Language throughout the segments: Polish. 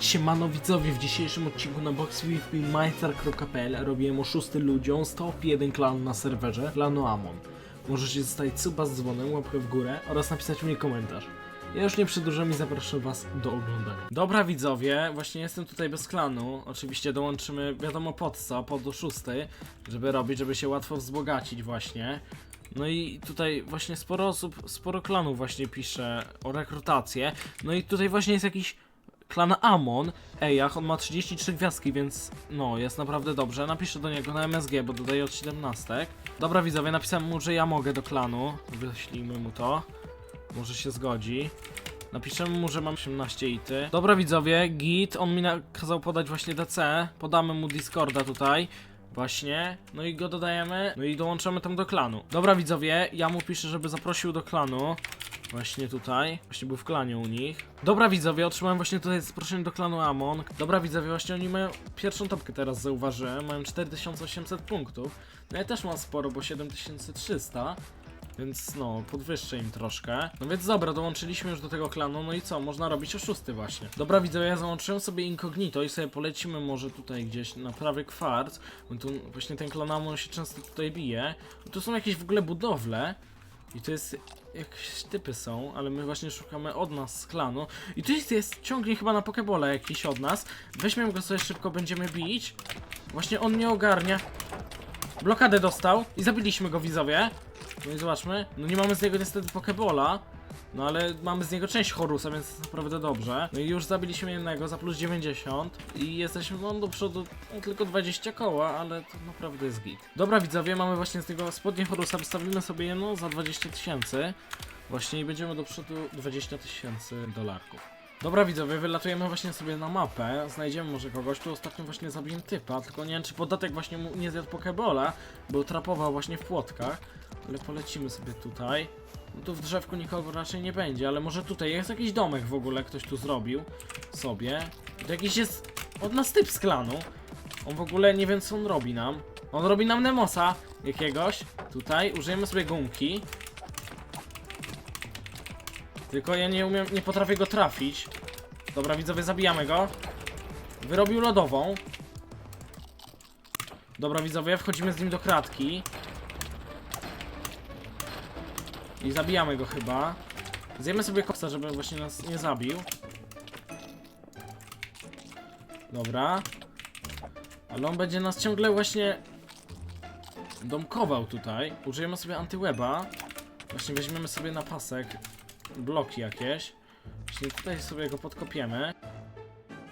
Siemano widzowie, w dzisiejszym odcinku na boxwithmeister.pl robiłem oszusty ludziom z top 1 klan na serwerze klanu Amon. Możecie zostawić suba z dzwonem, łapkę w górę oraz napisać mi komentarz. Ja już nie przedłużam i zapraszam was do oglądania. Dobra widzowie, właśnie jestem tutaj bez klanu. Oczywiście dołączymy, wiadomo pod co, pod do szóstej, żeby robić, żeby się łatwo wzbogacić właśnie. No i tutaj właśnie sporo osób, sporo klanów właśnie pisze o rekrutację. No i tutaj właśnie jest jakiś klan Amon. Ejach, on ma 33 gwiazdki, więc no, jest naprawdę dobrze. Napiszę do niego na MSG, bo dodaję od 17. Dobra widzowie, napisałem mu, że ja mogę do klanu. Wyślijmy mu to. Może się zgodzi. Napiszemy mu, że mam 18 ity. Dobra widzowie, git, on mi nakazał podać właśnie DC. Podamy mu Discorda tutaj. Właśnie, no i go dodajemy, no i dołączamy tam do klanu. Dobra widzowie, ja mu piszę, żeby zaprosił do klanu. Właśnie tutaj, właśnie był w klanie u nich. Dobra widzowie, otrzymałem właśnie tutaj zaproszenie do klanu Amon. Dobra widzowie, właśnie oni mają pierwszą topkę teraz zauważyłem, mają 4800 punktów. No ja też mam sporo, bo 7300. Więc no, podwyższę im troszkę. No więc dobra, dołączyliśmy już do tego klanu, no i co? Można robić oszusty właśnie. Dobra, widzę, ja załączyłem sobie incognito i sobie polecimy może tutaj gdzieś na prawy kwarc, bo tu właśnie ten klanamon się często tutaj bije. Tu są jakieś w ogóle budowle i to jest... Jakieś typy są, ale my właśnie szukamy od nas z klanu. I tu jest, jest ciągnie chyba na pokebola jakiś od nas. Weźmiemy go sobie szybko, będziemy bić. Właśnie on nie ogarnia. Blokadę dostał i zabiliśmy go widzowie. No i zobaczmy. No nie mamy z niego niestety Pokebola. No ale mamy z niego część Horusa, więc jest naprawdę dobrze. No i już zabiliśmy jednego za plus 90 i jesteśmy no do przodu no, tylko 20 koła, ale to naprawdę jest git. Dobra widzowie, mamy właśnie z niego spodnie Horusa, wystawimy sobie je no za 20 tysięcy. Właśnie i będziemy do przodu 20 tysięcy dolarków. Dobra widzowie, wylatujemy właśnie sobie na mapę, znajdziemy może kogoś, tu ostatnio właśnie zabiłem typa, tylko nie wiem czy podatek właśnie mu nie zjadł Pokebola, bo trapował właśnie w płotkach, ale polecimy sobie tutaj. No tu w drzewku nikogo raczej nie będzie, ale może tutaj jest jakiś domek w ogóle, ktoś tu zrobił sobie. To jakiś jest od nas typ z klanu. On w ogóle nie wiem co on robi nam. On robi nam Nemosa jakiegoś. Tutaj użyjemy sobie gumki. Tylko ja nie umiem, nie potrafię go trafić. Dobra, widzowie, zabijamy go. Wyrobił lodową. Dobra, widzowie, wchodzimy z nim do kratki. I zabijamy go chyba. Zjemy sobie kopsa, żeby właśnie nas nie zabił. Dobra. Ale on będzie nas ciągle właśnie domkował tutaj. Użyjemy sobie antyweba. Właśnie weźmiemy sobie na pasek bloki jakieś. Właśnie tutaj sobie go podkopiemy.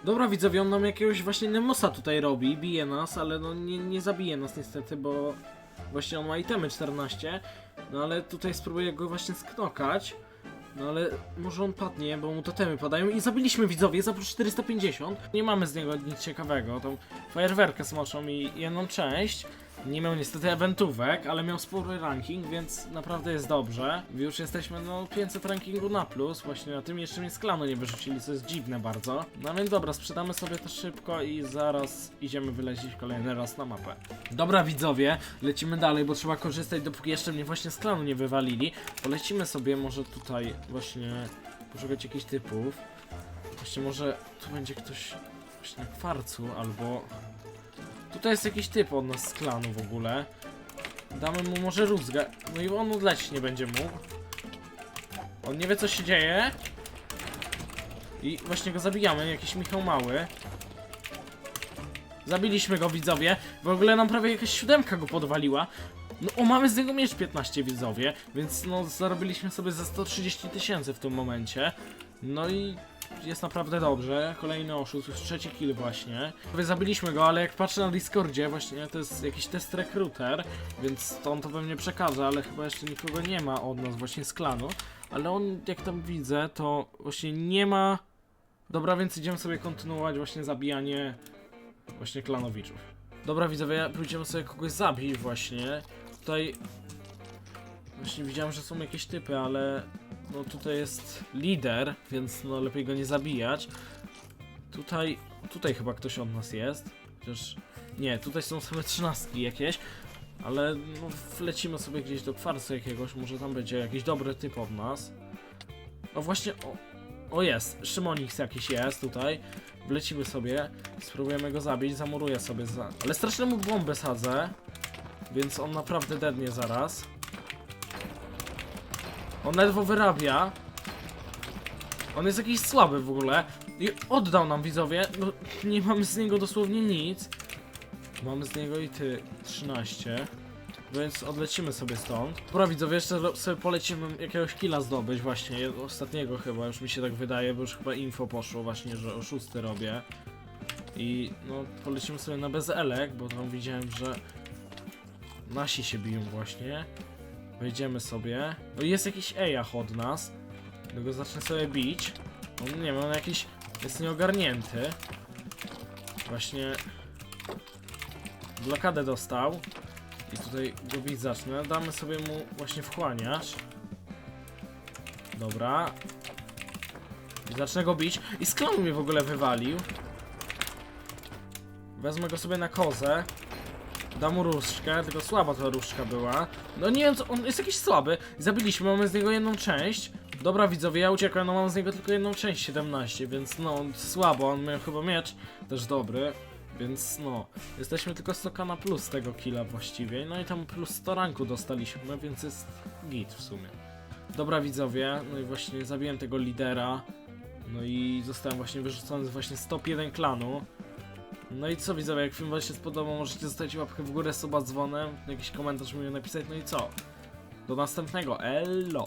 Dobra widzowie, on nam jakiegoś właśnie Nemosa tutaj robi, bije nas, ale no nie, nie zabije nas niestety, bo właśnie on ma itemy 14. No ale tutaj spróbuję go właśnie sknokać. No ale może on padnie, bo mu totemy padają i zabiliśmy widzowie za plus 450. Nie mamy z niego nic ciekawego, tą fajerwerkę smoczą i jedną część. Nie miał niestety eventówek, ale miał spory ranking, więc naprawdę jest dobrze. Już jesteśmy no 500 rankingu na plus, właśnie na tym jeszcze mnie z klanu nie wyrzucili, co jest dziwne bardzo. No więc dobra, sprzedamy sobie to szybko i zaraz idziemy wyleźć kolejny raz na mapę. Dobra widzowie, lecimy dalej, bo trzeba korzystać dopóki jeszcze mnie właśnie z klanu nie wywalili. Polecimy sobie może tutaj właśnie poszukać jakichś typów. Właśnie może tu będzie ktoś właśnie na kwarcu albo... Tutaj jest jakiś typ od nas z klanu w ogóle. Damy mu może rózgę. No i on odlecieć nie będzie mógł. On nie wie co się dzieje. I właśnie go zabijamy, jakiś Michał Mały. Zabiliśmy go widzowie. W ogóle nam prawie jakaś siódemka go podwaliła. No o, mamy z niego miecz 15 widzowie, więc no zarobiliśmy sobie za 130 tysięcy w tym momencie. No i jest naprawdę dobrze. Kolejny oszust, już trzeci kill właśnie. Prawie zabiliśmy go, ale jak patrzę na Discordzie, właśnie to jest jakiś test rekruter, więc to on to pewnie przekaże, ale chyba jeszcze nikogo nie ma od nas właśnie z klanu. Ale on, jak tam widzę, to właśnie nie ma... Dobra, więc idziemy sobie kontynuować właśnie zabijanie właśnie klanowiczów. Dobra widzowie, pójdziemy sobie kogoś zabić właśnie. Tutaj właśnie widziałem, że są jakieś typy, ale no tutaj jest lider, więc no lepiej go nie zabijać. Tutaj, tutaj chyba ktoś od nas jest. Chociaż nie, tutaj są same trzynastki jakieś. Ale no wlecimy sobie gdzieś do kwarcu jakiegoś, może tam będzie jakiś dobry typ od nas. O właśnie, o, o jest, Szymonix jakiś jest tutaj. wlecimy sobie, spróbujemy go zabić, zamuruję sobie za... Ale strasznie mu bombę sadzę, więc on naprawdę dednie zaraz. On ledwo wyrabia. On jest jakiś słaby w ogóle. I oddał nam widzowie. No, nie mamy z niego dosłownie nic. Mamy z niego i ty 13. Więc odlecimy sobie stąd. Dobra widzowie, jeszcze sobie polecimy jakiegoś killa zdobyć właśnie, ostatniego chyba, już mi się tak wydaje, bo już chyba info poszło właśnie, że oszusty robię. I no, polecimy sobie na bezelek, bo tam widziałem, że nasi się biją właśnie. Wejdziemy sobie. No jest jakiś ejach od nas. No go zacznę sobie bić. On nie wiem, on jakiś jest nieogarnięty. Właśnie blokadę dostał. I tutaj go bić zacznę. Damy sobie mu właśnie wchłaniacz. Dobra. I zacznę go bić. I z klanu mnie w ogóle wywalił. Wezmę go sobie na kozę. Dam mu różdżkę, tylko słaba ta różdżka była. No nie wiem, co, on jest jakiś słaby. Zabiliśmy, mamy z niego jedną część. Dobra widzowie, ja uciekłem, no mam z niego tylko jedną część, 17, więc no, słabo, on miał chyba miecz też dobry. Więc no, jesteśmy tylko 100k na plus tego killa właściwie. No i tam plus 100 ranku dostaliśmy, więc jest git w sumie. Dobra widzowie, no i właśnie zabiłem tego lidera. No i zostałem właśnie wyrzucony z właśnie z top 1 klanu. No i co widzowie, jak film wam się spodobał, możecie zostawić łapkę w górę, suba dzwonem, jakiś komentarz mi napisać, no i co? Do następnego, elo!